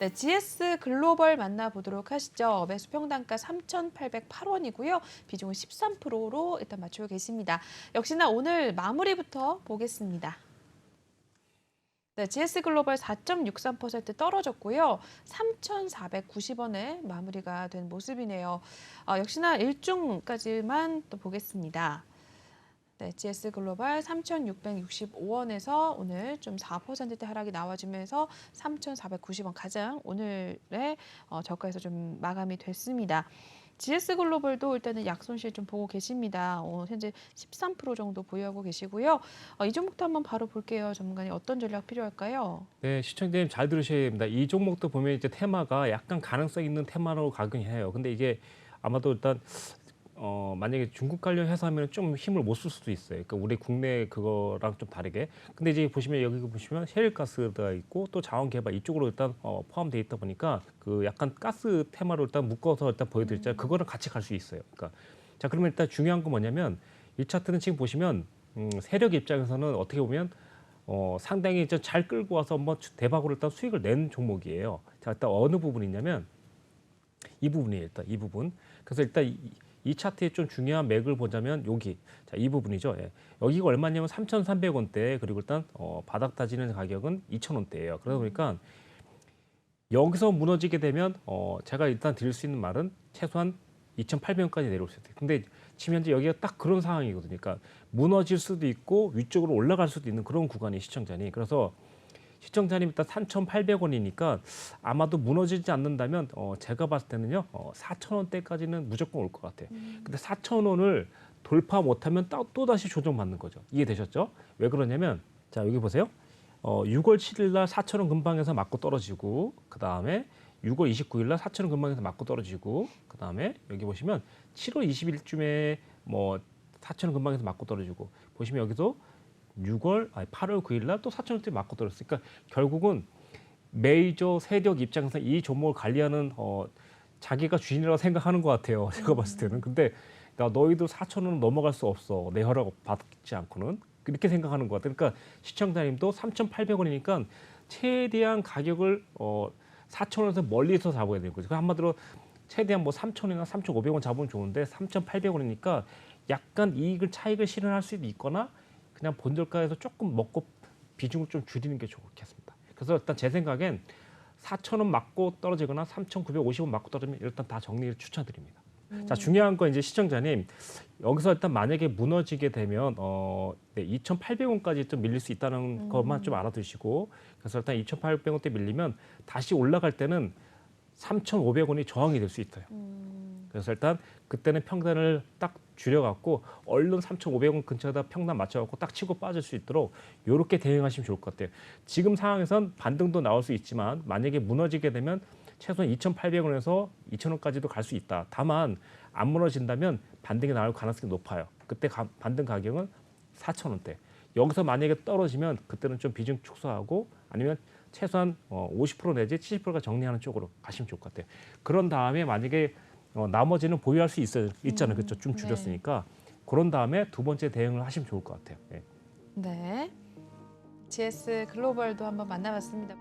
네, GS 글로벌 만나보도록 하시죠. 매수 평단가 3,808원이고요. 비중은 13%로 일단 맞추고 계십니다. 역시나 오늘 마무리부터 보겠습니다. 네, GS 글로벌 4.63% 떨어졌고요. 3,490원에 마무리가 된 모습이네요. 어, 역시나 일중까지만 또 보겠습니다. 네, GS 글로벌 3,665원에서 오늘 좀 4%대 하락이 나와주면서 3,490원 가장 오늘의 어, 저가에서 좀 마감이 됐습니다. GS 글로벌도 일단은 약손실 좀 보고 계십니다. 어, 현재 13% 정도 보유하고 계시고요. 어, 이 종목도 한번 바로 볼게요. 전문가님 어떤 전략 필요할까요? 네, 시청자님 잘 들으셔야 됩니다. 이 종목도 보면 이제 테마가 약간 가능성 있는 테마로 가긴 해요. 근데 이게 아마도 일단 어 만약에 중국 관련 회사면 좀 힘을 못 쓸 수도 있어요. 그러니까 우리 국내 그거랑 좀 다르게. 근데 이제 보시면 여기 보시면 셰일가스가 있고 또 자원개발 이쪽으로 일단 어, 포함돼 있다 보니까 그 약간 가스 테마로 일단 묶어서 일단 보여드렸잖아요. 그거는 같이 갈 수 있어요. 그러니까 자 그러면 일단 중요한 건 뭐냐면 이 차트는 지금 보시면 음, 세력 입장에서는 어떻게 보면 어, 상당히 이제 잘 끌고 와서 한번 대박으로 일단 수익을 낸 종목이에요. 자, 일단 어느 부분이냐면 이 부분이에요. 일단 이 부분. 그래서 일단 이, 이 차트의 좀 중요한 맥을 보자면 여기 자, 이 부분이죠. 예. 여기가 얼마냐면 3,300원대 그리고 일단 어, 바닥 다지는 가격은 2,000원대예요. 그러다 보니까 여기서 무너지게 되면 어, 제가 일단 드릴 수 있는 말은 최소한 2,800원까지 내려올 수 있대요. 근데 지금 현재 여기가 딱 그런 상황이거든요. 그러니까 무너질 수도 있고 위쪽으로 올라갈 수도 있는 그런 구간이 시청자니. 그래서 시청자님 일단 3,800원이니까 아마도 무너지지 않는다면 어, 제가 봤을 때는요 어, 4,000원대까지는 무조건 올 것 같아요. 근데 4,000원을 돌파 못하면 또 다시 조정받는 거죠. 이해되셨죠? 왜 그러냐면 자 여기 보세요. 어, 6월 7일 날 4,000원 근방에서 맞고 떨어지고 그 다음에 6월 29일 날 4,000원 근방에서 맞고 떨어지고 그 다음에 여기 보시면 7월 20일쯤에 뭐 4,000원 근방에서 맞고 떨어지고 보시면 여기도 6월 아니 8월 9일 날 또 4,000원대 맞고 떨어졌어요. 그러니까 결국은 메이저 세력 입장에서 이 종목을 관리하는 어 자기가 주인이라고 생각하는 것 같아요. 제가 봤을 때는. 근데 야, 너희도 4,000원은 넘어갈 수 없어. 내 허락 받지 않고는. 이렇게 생각하는 것 같아요. 그러니까 시청자님도 3,800원이니까 최대한 가격을 어 4,000원에서 멀리서 잡아야 되는 거죠. 그 한마디로 최대한 뭐 3,000원이나 3,500원 잡으면 좋은데 3,800원이니까 약간 이익을 차익을 실현할 수도 있거나 그냥 본절가에서 조금 먹고 비중을 좀 줄이는 게 좋겠습니다. 그래서 일단 제 생각엔 4,000원 맞고 떨어지거나 3,950원 맞고 떨어지면 일단 다 정리를 추천드립니다. 자 중요한 건 이제 시청자님 여기서 일단 만약에 무너지게 되면 어 네, 2,800원까지 좀 밀릴 수 있다는 것만 좀 알아두시고 그래서 일단 2,800원대 밀리면 다시 올라갈 때는 3,500원이 저항이 될 수 있어요. 그래서 일단 그때는 평단을 딱 줄여갖고 얼른 3,500원 근처에다 평단 맞춰갖고 딱 치고 빠질 수 있도록 이렇게 대응하시면 좋을 것 같아요. 지금 상황에선 반등도 나올 수 있지만 만약에 무너지게 되면 최소한 2,800원에서 2,000원까지도 갈 수 있다. 다만 안 무너진다면 반등이 나올 가능성이 높아요. 그때 가- 반등 가격은 4,000원대. 여기서 만약에 떨어지면 그때는 좀 비중 축소하고 아니면 최소한 어, 50% 내지 70%가 정리하는 쪽으로 가시면 좋을 것 같아요. 그런 다음에 만약에 어, 나머지는 보유할 수 있어, 있잖아요. 그렇죠? 좀 네. 줄였으니까. 그런 다음에 두 번째 대응을 하시면 좋을 것 같아요. 예. 네. GS 글로벌도 한번 만나봤습니다.